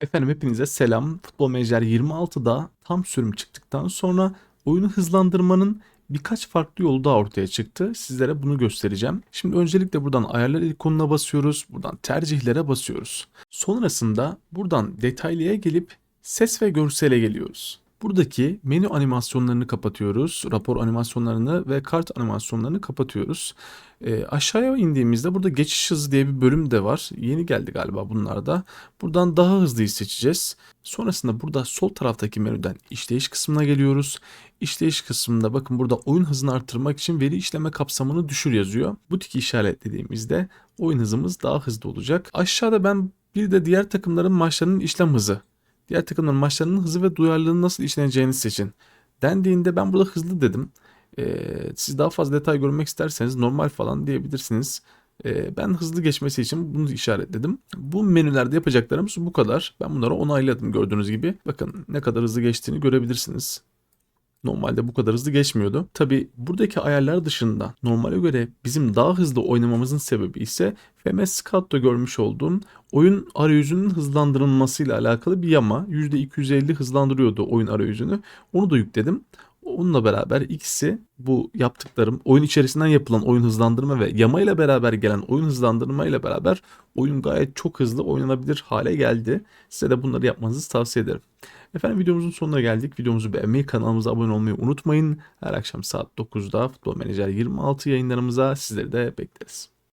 Efendim hepinize selam. Futbol Manager 26'da tam sürüm çıktıktan sonra oyunu hızlandırmanın birkaç farklı yolu daha ortaya çıktı. Sizlere bunu göstereceğim. Şimdi öncelikle buradan ayarlar ikonuna basıyoruz. Buradan tercihlere basıyoruz. Sonrasında buradan detaylıya gelip ses ve görsele geliyoruz. Buradaki menü animasyonlarını kapatıyoruz. Rapor animasyonlarını ve kart animasyonlarını kapatıyoruz. E, aşağıya indiğimizde burada geçiş hızı diye bir bölüm de var. Yeni geldi galiba bunlar da. Buradan daha hızlıyı seçeceğiz. Sonrasında burada sol taraftaki menüden işleyiş kısmına geliyoruz. İşleyiş kısmında bakın burada oyun hızını arttırmak için veri işleme kapsamını düşür yazıyor. Bu tiki işaretlediğimizde oyun hızımız daha hızlı olacak. Aşağıda ben bir de diğer takımların maçlarının işlem hızı Diğer takımların maçlarının hızı ve duyarlılığının nasıl işleneceğini seçin. Dendiğinde ben burada hızlı dedim. Ee, siz daha fazla detay görmek isterseniz normal falan diyebilirsiniz. Ee, ben hızlı geçmesi için bunu işaretledim. Bu menülerde yapacaklarımız bu kadar. Ben bunları onayladım gördüğünüz gibi. Bakın ne kadar hızlı geçtiğini görebilirsiniz. Normalde bu kadar hızlı geçmiyordu. Tabi buradaki ayarlar dışında normale göre bizim daha hızlı oynamamızın sebebi ise FMS Scout'ta görmüş olduğum oyun arayüzünün hızlandırılmasıyla alakalı bir yama. %250 hızlandırıyordu oyun arayüzünü. Onu da yükledim. Onunla beraber ikisi bu yaptıklarım oyun içerisinden yapılan oyun hızlandırma ve yama ile beraber gelen oyun hızlandırma ile beraber oyun gayet çok hızlı oynanabilir hale geldi. Size de bunları yapmanızı tavsiye ederim. Efendim videomuzun sonuna geldik. Videomuzu beğenmeyi, kanalımıza abone olmayı unutmayın. Her akşam saat 9'da Futbol Menajer 26 yayınlarımıza sizleri de bekleriz.